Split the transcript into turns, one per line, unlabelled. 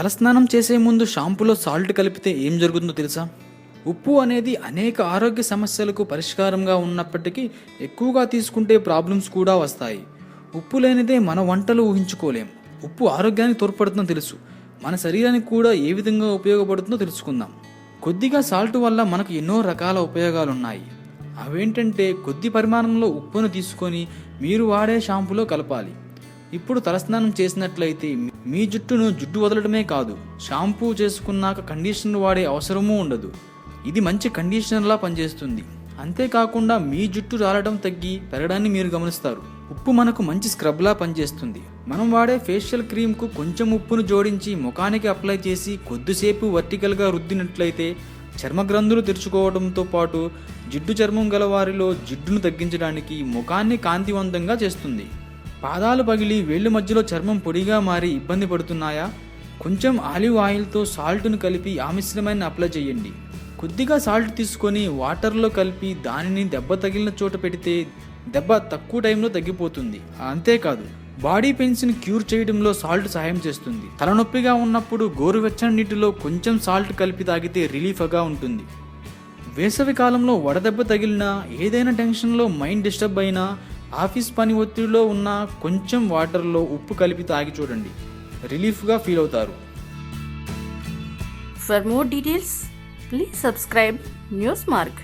తలస్నానం చేసే ముందు షాంపూలో సాల్ట్ కలిపితే ఏం జరుగుతుందో తెలుసా? ఉప్పు అనేది అనేక ఆరోగ్య సమస్యలకు పరిష్కారంగా ఉన్నప్పటికీ ఎక్కువగా తీసుకుంటే ప్రాబ్లమ్స్ కూడా వస్తాయి. ఉప్పు లేనిదే మన వంటలు ఊహించుకోలేం. ఉప్పు ఆరోగ్యానికి తోడ్పడుతుందో తెలుసు. మన శరీరానికి కూడా ఏ విధంగా ఉపయోగపడుతుందో తెలుసుకుందాం. కొద్దిగా సాల్ట్ వల్ల మనకు ఎన్నో రకాల ఉపయోగాలు ఉన్నాయి అవేంటంటే కొద్ది పరిమాణంలో ఉప్పును తీసుకొని మీరు వాడే షాంపూలో కలపాలి. ఇప్పుడు తలస్నానం చేసినట్లయితే మీ- జుట్టును జుట్టు వదలడమే కాదు షాంపూ చేసుకున్నాక కండిషనర్ వాడే అవసరమూ ఉండదు. ఇది మంచి కండిషనర్లా పనిచేస్తుంది. అంతేకాకుండా మీ జుట్టు రాలడం తగ్గి పెరగడాన్ని మీరు గమనిస్తారు. ఉప్పు మనకు మంచి స్క్రబ్లా పనిచేస్తుంది. మనం వాడే ఫేషియల్ క్రీమ్కు కొంచెం ఉప్పును జోడించి ముఖానికి అప్లై చేసి కొద్దిసేపు వర్టికల్గా రుద్దినట్లయితే చర్మగ్రంథులు తెరుచుకోవడంతో పాటు జిడ్డు చర్మం గల వారిలో జిడ్డును తగ్గించడానికి ముఖాన్ని కాంతివంతంగా చేస్తుంది. పాదాలు పగిలి వేళ్ళు మధ్యలో చర్మం పొడిగా మారి ఇబ్బంది పడుతున్నాయా? కొంచెం ఆలివ్ ఆయిల్తో సాల్ట్ను కలిపి ఆ మిశ్రమాన్ని అప్లై చేయండి. కొద్దిగా సాల్ట్ తీసుకొని వాటర్లో కలిపి దానిని దెబ్బ తగిలిన చోట పెడితే దెబ్బ తక్కువ టైంలో తగ్గిపోతుంది. అంతేకాదు బాడీ పెయిన్స్ని క్యూర్ చేయడంలో సాల్ట్ సహాయం చేస్తుంది. తలనొప్పిగా ఉన్నప్పుడు గోరువెచ్చని నీటిలో కొంచెం సాల్ట్ కలిపి తాగితే రిలీఫ్గా ఉంటుంది. వేసవి కాలంలో వడదెబ్బ తగిలినా ఏదైనా టెన్షన్లో మైండ్ డిస్టర్బ్ అయినా ఆఫీస్ పని ఒత్తిడిలో ఉన్న కొంచెం వాటర్లో ఉప్పు కలిపి తాగి చూడండి. రిలీఫ్గా ఫీల్ అవుతారు.
For more details please subscribe news mark